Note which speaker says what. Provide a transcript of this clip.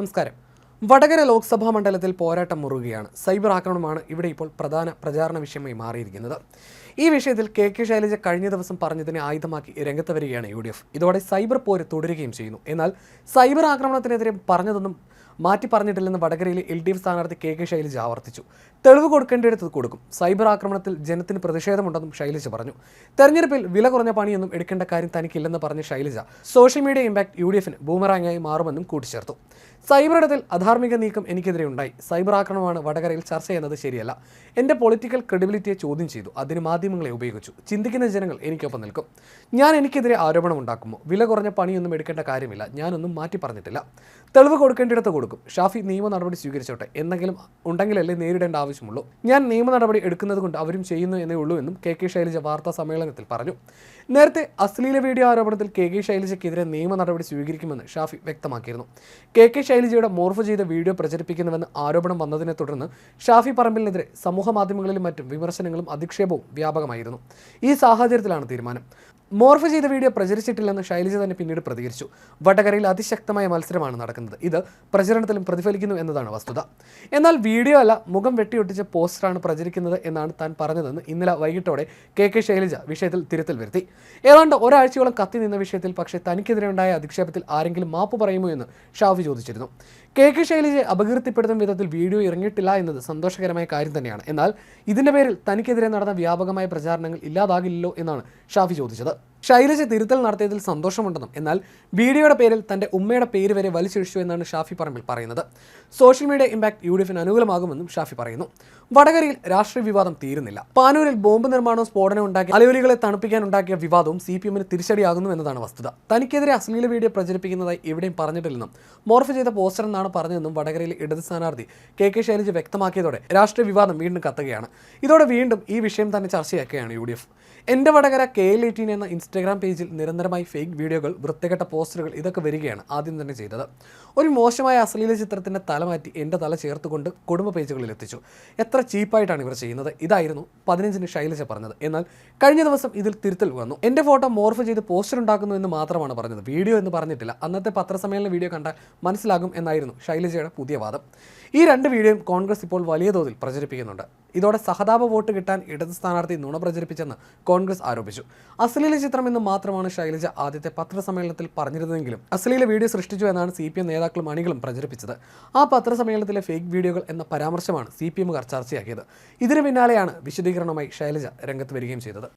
Speaker 1: നമസ്കാരം. വടകര ലോക്സഭാ മണ്ഡലത്തിൽ പോരാട്ടം മുറുകയാണ്. സൈബർ ആക്രമണമാണ് ഇവിടെ ഇപ്പോൾ പ്രധാന പ്രചാരണ വിഷയമായി മാറിയിരിക്കുന്നത്. ഈ വിഷയത്തിൽ കെ കെ ശൈലജ കഴിഞ്ഞ ദിവസം പറഞ്ഞതിനെ ആയുധമാക്കി രംഗത്ത് വരികയാണ് യു ഡി എഫ്. ഇതോടെ സൈബർ പോര് തുടരുകയും ചെയ്യുന്നു. എന്നാൽ സൈബർ ആക്രമണത്തിനെതിരെ പറഞ്ഞതൊന്നും മാറ്റി പറഞ്ഞിട്ടില്ലെന്ന് വടകരയിലെ എൽ ഡി എഫ് സ്ഥാനാർത്ഥി കെ കെ ശൈലജ ആവർത്തിച്ചു. തെളിവ് കൊടുക്കേണ്ടിടത്ത് കൊടുക്കും. സൈബർ ആക്രമണത്തിൽ ജനത്തിന് പ്രതിഷേധമുണ്ടെന്നും ശൈലജ പറഞ്ഞു. തെരഞ്ഞെടുപ്പിൽ വില കുറഞ്ഞ പണിയൊന്നും എടുക്കേണ്ട കാര്യം തനിക്കില്ലെന്ന് പറഞ്ഞ Shailaja social media impact U D എഫിന് ബൂമറാങ്ങായി മാറുമെന്നും കൂട്ടിച്ചേർത്തു. സൈബർ ഇടത്തിൽ അധാർമിക നീക്കം എനിക്കെതിരെ ഉണ്ടായി. സൈബർ ആക്രമണമാണ് വടകരയിൽ ചർച്ച ചെയ്യുന്നത് ശരിയല്ല. എന്റെ പൊളിറ്റിക്കൽ ക്രെഡിബിലിറ്റിയെ ചോദ്യം ചെയ്തു. അതിന് മാധ്യമങ്ങളെ ഉപയോഗിച്ചു. ചിന്തിക്കുന്ന ജനങ്ങൾ എനിക്കൊപ്പം നിൽക്കും. ഞാൻ എനിക്കെതിരെ ആരോപണം ഉണ്ടാക്കുമോ? വില കുറഞ്ഞ പണിയൊന്നും എടുക്കേണ്ട കാര്യമില്ല. ഞാനൊന്നും മാറ്റി പറഞ്ഞിട്ടില്ല. തെളിവ് കൊടുക്കേണ്ടിടത്ത് കൊടുക്കും. ഷാഫി നിയമ നടപടി സ്വീകരിച്ചോട്ടെ. എന്തെങ്കിലും ഉണ്ടെങ്കിലല്ലേ നേരിടേണ്ട ആവശ്യമുള്ളൂ. ഞാൻ നിയമ നടപടി എടുക്കുന്നത് കൊണ്ട് അവരും ചെയ്യുന്നു എന്നേ ഉള്ളൂ എന്നും കെ കെ ശൈലജ വാർത്താ സമ്മേളനത്തിൽ പറഞ്ഞു. നേരത്തെ അശ്ലീല വീഡിയോ ആരോപണത്തിൽ കെ കെ ശൈലജയ്ക്കെതിരെ നിയമ നടപടി സ്വീകരിക്കുമെന്ന് ഷാഫി വ്യക്തമാക്കിയിരുന്നു. കെ കെ ശൈലജയുടെ മോർഫ് ചെയ്ത വീഡിയോ പ്രചരിപ്പിക്കുന്നുവെന്ന് ആരോപണം വന്നതിനെ തുടർന്ന് ഷാഫി പറമ്പിലിനെതിരെ സമൂഹ മാധ്യമങ്ങളിലും മറ്റും വിമർശനങ്ങളും അധിക്ഷേപവും വ്യാപകമായിരുന്നു. ഈ സാഹചര്യത്തിലാണ് തീരുമാനം. മോർഫ് ചെയ്ത വീഡിയോ പ്രചരിച്ചിട്ടില്ലെന്ന് ശൈലജ തന്നെ പിന്നീട് പ്രതികരിച്ചു. വടകരയിൽ അതിശക്തമായ മത്സരമാണ് നടക്കുന്നത്. ഇത് പ്രചരണത്തിലും പ്രതിഫലിക്കുന്നു എന്നതാണ് വസ്തുത. എന്നാൽ വീഡിയോ അല്ല മുഖം വെട്ടിയൊട്ടിച്ച പോസ്റ്ററാണ് പ്രചരിക്കുന്നത് എന്നാണ് താൻ പറഞ്ഞതെന്ന് ഇന്നലെ വൈകിട്ടോടെ കെ കെ ശൈലജ വിഷയത്തിൽ തിരുത്തൽ വരുത്തി. ഏതാണ്ട് ഒരാഴ്ചയോളം കത്തി നിന്ന വിഷയത്തിൽ പക്ഷേ തനിക്കെതിരെ ഉണ്ടായ അധിക്ഷേപത്തിൽ ആരെങ്കിലും മാപ്പ് പറയുമോ എന്ന് ഷാഫി ചോദിച്ചിരുന്നു. കെ കെ ശൈലജയെ അപകീർത്തിപ്പെടുത്തുന്ന വിധത്തിൽ വീഡിയോ ഇറങ്ങിയിട്ടില്ല എന്നത് സന്തോഷകരമായ കാര്യം തന്നെയാണ്. എന്നാൽ ഇതിന്റെ പേരിൽ തനിക്കെതിരെ നടന്ന വ്യാപകമായ പ്രചാരണങ്ങൾ ഇല്ലാതാകില്ലല്ലോ എന്നാണ് ഷാഫി ചോദിച്ചത്. up. ശൈലജ തിരുത്തൽ നടത്തിയതിൽ സന്തോഷമുണ്ടെന്നും എന്നാൽ വീഡിയോയുടെ പേരിൽ തന്റെ ഉമ്മയുടെ പേര് വരെ വലിച്ചിഴിച്ചു എന്നാണ് ഷാഫി പറമ്പിൽ പറയുന്നത്. Social media impact U D എഫിന് അനുകൂലമാകുമെന്നും ഷാഫി പറയുന്നു. വടകരയിൽ രാഷ്ട്രീയ വിവാദം തീരുന്നില്ല. പാനൂരിൽ ബോംബ് നിർമ്മാണവും സ്ഫോടനവും ഉണ്ടാക്കി അലവലികളെ തണുപ്പിക്കാൻ ഉണ്ടാക്കിയ വിവാദവും സി പി എമ്മിന് തിരിച്ചടിയാകുന്നു എന്നതാണ് വസ്തുത. തനിക്കെതിരെ അശ്ലീല വീഡിയോ പ്രചരിപ്പിക്കുന്നതായി എവിടെയും പറഞ്ഞിട്ടില്ലെന്നും മോർഫ് ചെയ്ത പോസ്റ്റർ എന്നാണ് പറഞ്ഞതെന്നും വടകരയിലെ ഇടത് സ്ഥാനാർത്ഥി കെ കെ ശൈലജ വ്യക്തമാക്കിയതോടെ രാഷ്ട്രീയ വിവാദം വീണ്ടും കത്തുകയാണ്. ഇതോടെ വീണ്ടും ഈ വിഷയം തന്നെ ചർച്ചയാക്കുകയാണ് യു ഡി എഫ്. എന്റെ വടകര കെ എൽ എയ്റ്റീൻ എന്ന ഇൻസ്റ്റഗ്രാം പേജിൽ നിരന്തരമായി ഫേക്ക് വീഡിയോകൾ വൃത്തികെട്ട പോസ്റ്ററുകൾ ഇതൊക്കെ വരികയാണ് ആദ്യം തന്നെ ചെയ്തത്. ഒരു മോശമായ അശ്ലീല ചിത്രത്തിന്റെ തല മാറ്റി എന്റെ തല ചേർത്തുകൊണ്ട് കുടുംബ പേജുകളിൽ എത്തിച്ചു. എത്ര ചീപ്പായിട്ടാണ് ഇവർ ചെയ്യുന്നത്? ഇതായിരുന്നു പതിനഞ്ചിന് ശൈലജ പറഞ്ഞത്. എന്നാൽ കഴിഞ്ഞ ദിവസം ഇതിൽ തിരുത്തൽ വന്നു. എന്റെ ഫോട്ടോ മോർഫ് ചെയ്ത് പോസ്റ്റർ ഉണ്ടാക്കുന്നു എന്ന് മാത്രമാണ് പറഞ്ഞത്. വീഡിയോ എന്ന് പറഞ്ഞിട്ടില്ല. അന്നത്തെ പത്രസമ്മേളന വീഡിയോ കണ്ടാൽ മനസ്സിലാകും എന്നായിരുന്നു ശൈലജയുടെ പുതിയ വാദം. ഈ രണ്ട് വീഡിയോയും കോൺഗ്രസ് ഇപ്പോൾ വലിയ തോതിൽ പ്രചരിപ്പിക്കുന്നുണ്ട്. ഇതോടെ സഹതാപ വോട്ട് കിട്ടാൻ ഇടത് സ്ഥാനാർത്ഥി നുണ പ്രചരിപ്പിച്ചെന്ന് കോൺഗ്രസ് ആരോപിച്ചു. അശ്ലീല ചിത്രം എന്ന് മാത്രമാണ് ശൈലജ ആദ്യത്തെ പത്രസമ്മേളനത്തിൽ പറഞ്ഞിരുന്നെങ്കിലും അശ്ലീല വീഡിയോ സൃഷ്ടിച്ചു എന്നാണ് സി പി എം നേതാക്കളും അണികളും പ്രചരിപ്പിച്ചത്. ആ പത്രസമ്മേളനത്തിലെ ഫേക്ക് വീഡിയോകൾ എന്ന പരാമർശമാണ് സി പി എമ്മുകാർ ചർച്ചയാക്കിയത്. ഇതിനു പിന്നാലെയാണ് വിശദീകരണവുമായി ശൈലജ രംഗത്ത് വരികയും ചെയ്തത്.